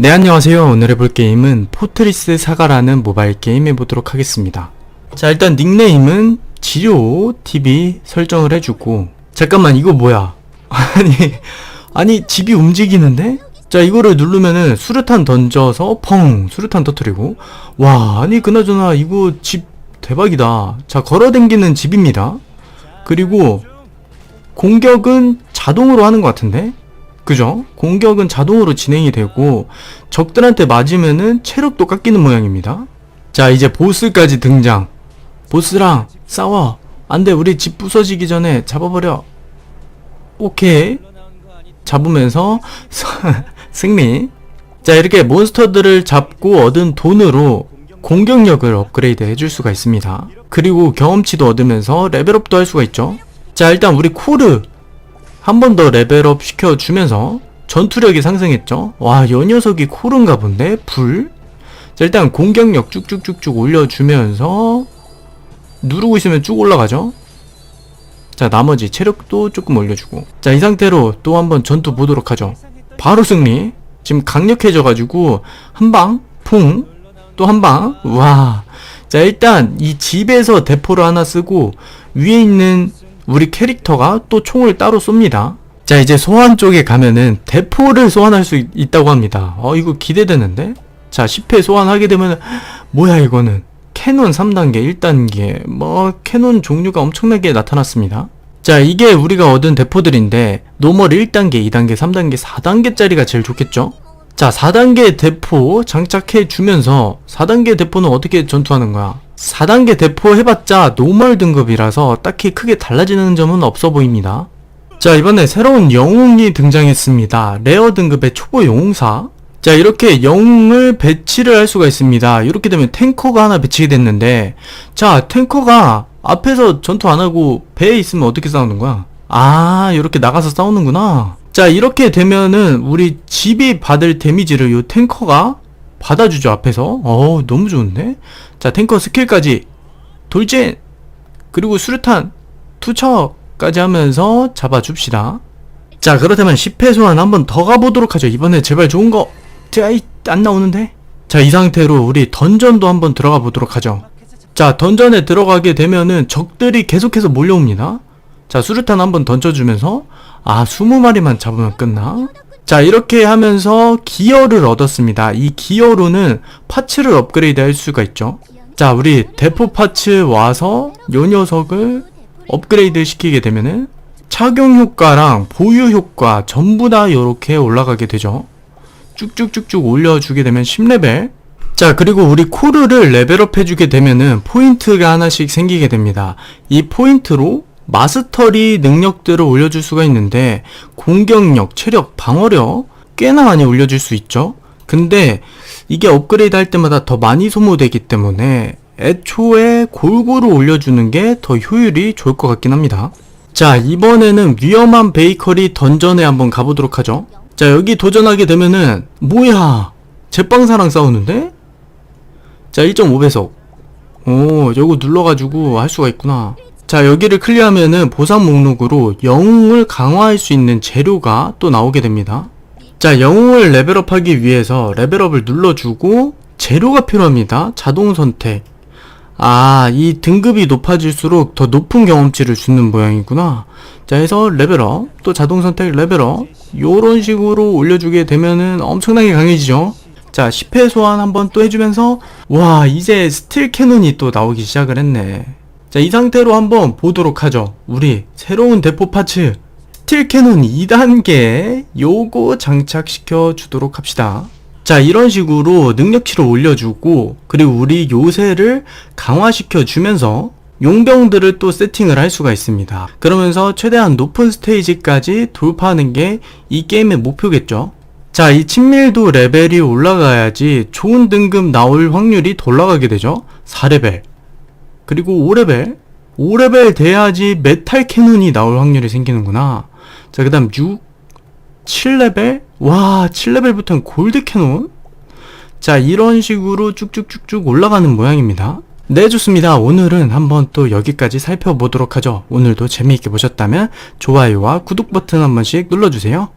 네 안녕하세요. 오늘 해볼 게임은 포트리스 사가라는 모바일 게임 해보도록 하겠습니다. 자 일단 닉네임은 지료TV 설정을 해주고. 잠깐만 이거 뭐야? 아니 아니 집이 움직이는데? 자 이거를 누르면은 수류탄 던져서 펑! 수류탄 터트리고. 와 아니 그나저나 이거 집 대박이다. 자 걸어댕기는 집입니다. 그리고 공격은 자동으로 하는 것 같은데 그죠? 공격은 자동으로 진행이 되고 적들한테 맞으면은 체력도 깎이는 모양입니다. 자 이제 보스까지 등장. 보스랑 싸워. 안돼 우리 집 부서지기 전에 잡아버려. 오케이. 잡으면서 승리. 자 이렇게 몬스터들을 잡고 얻은 돈으로 공격력을 업그레이드 해줄 수가 있습니다. 그리고 경험치도 얻으면서 레벨업도 할 수가 있죠. 자 일단 우리 코르 한 번 더 레벨업 시켜주면서 전투력이 상승했죠. 와, 이 녀석이 코른가 본데? 불? 자, 일단 공격력 쭉쭉쭉쭉 올려주면서 누르고 있으면 쭉 올라가죠. 자, 나머지 체력도 조금 올려주고. 자, 이 상태로 또 한번 전투 보도록 하죠. 바로 승리. 지금 강력해져가지고 한 방, 풍, 또 한 방. 와. 자, 일단 이 집에서 대포를 하나 쓰고 위에 있는 우리 캐릭터가 또 총을 따로 쏩니다. 자, 이제 소환 쪽에 가면은 대포를 소환할 수 있, 있다고 합니다. 어, 이거 기대되는데? 자, 10회 소환하게 되면, 뭐야, 이거는. 캐논 3단계, 1단계, 뭐, 캐논 종류가 엄청나게 나타났습니다. 자, 이게 우리가 얻은 대포들인데, 노멀 1단계, 2단계, 3단계, 4단계짜리가 제일 좋겠죠? 자, 4단계 대포 장착해 주면서 4단계 대포는 어떻게 전투하는 거야? 4단계 대포 해봤자 노멀 등급이라서 딱히 크게 달라지는 점은 없어 보입니다. 자, 이번에 새로운 영웅이 등장했습니다. 레어 등급의 초보 영웅사. 자, 이렇게 영웅을 배치를 할 수가 있습니다. 이렇게 되면 탱커가 하나 배치가 됐는데, 자, 탱커가 앞에서 전투 안 하고 배에 있으면 어떻게 싸우는 거야? 아, 이렇게 나가서 싸우는구나. 자, 이렇게 되면은 우리 집이 받을 데미지를 요 탱커가 받아주죠, 앞에서. 어 너무 좋은데? 자, 탱커 스킬까지 돌진! 그리고 수류탄 투척까지 하면서 잡아줍시다. 자, 그렇다면 10회 소환 한번 더 가보도록 하죠. 이번에 제발 좋은 거. 자, 이, 안 나오는데? 자, 이 상태로 우리 던전도 한번 들어가 보도록 하죠. 자, 던전에 들어가게 되면은 적들이 계속해서 몰려옵니다. 자, 수류탄 한번 던져주면서, 아, 20마리만 잡으면 끝나? 자, 이렇게 하면서 기어를 얻었습니다. 이 기어로는 파츠를 업그레이드 할 수가 있죠. 자, 우리 대포 파츠 와서 요 녀석을 업그레이드 시키게 되면은 착용 효과랑 보유 효과 전부 다 이렇게 올라가게 되죠. 쭉쭉쭉쭉 올려주게 되면 10레벨. 자, 그리고 우리 코르를 레벨업 해주게 되면은 포인트가 하나씩 생기게 됩니다. 이 포인트로 마스터리 능력들을 올려줄 수가 있는데 공격력, 체력, 방어력 꽤나 많이 올려줄 수 있죠. 근데 이게 업그레이드 할 때마다 더 많이 소모되기 때문에 애초에 골고루 올려주는 게 더 효율이 좋을 것 같긴 합니다. 자, 이번에는 위험한 베이커리 던전에 한번 가보도록 하죠. 자, 여기 도전하게 되면은 뭐야? 제빵사랑 싸우는데? 자, 1.5배속. 오, 요거 눌러가지고 할 수가 있구나. 자, 여기를 클리어하면은 보상 목록으로 영웅을 강화할 수 있는 재료가 또 나오게 됩니다. 자, 영웅을 레벨업하기 위해서 레벨업을 눌러주고 재료가 필요합니다. 자동 선택. 아, 이 등급이 높아질수록 더 높은 경험치를 주는 모양이구나. 자, 해서 레벨업, 또 자동 선택 레벨업, 요런 식으로 올려주게 되면은 엄청나게 강해지죠. 자, 10회 소환 한번 또 해주면서, 와, 이제 스틸 캐논이 또 나오기 시작을 했네. 자, 이 상태로 한번 보도록 하죠. 우리 새로운 대포 파츠, 스틸 캐논 2단계, 요거 장착시켜 주도록 합시다. 자, 이런 식으로 능력치를 올려주고, 그리고 우리 요새를 강화시켜 주면서, 용병들을 또 세팅을 할 수가 있습니다. 그러면서 최대한 높은 스테이지까지 돌파하는 게 이 게임의 목표겠죠. 자, 이 친밀도 레벨이 올라가야지 좋은 등급 나올 확률이 더 올라가게 되죠. 4레벨. 그리고 5레벨. 5레벨 돼야지 메탈 캐논이 나올 확률이 생기는구나. 자, 그 다음 6, 7레벨? 와, 7레벨부터는 골드 캐논? 자, 이런 식으로 쭉쭉쭉쭉 올라가는 모양입니다. 네, 좋습니다. 오늘은 한번 또 여기까지 살펴보도록 하죠. 오늘도 재미있게 보셨다면 좋아요와 구독 버튼 한 번씩 눌러주세요.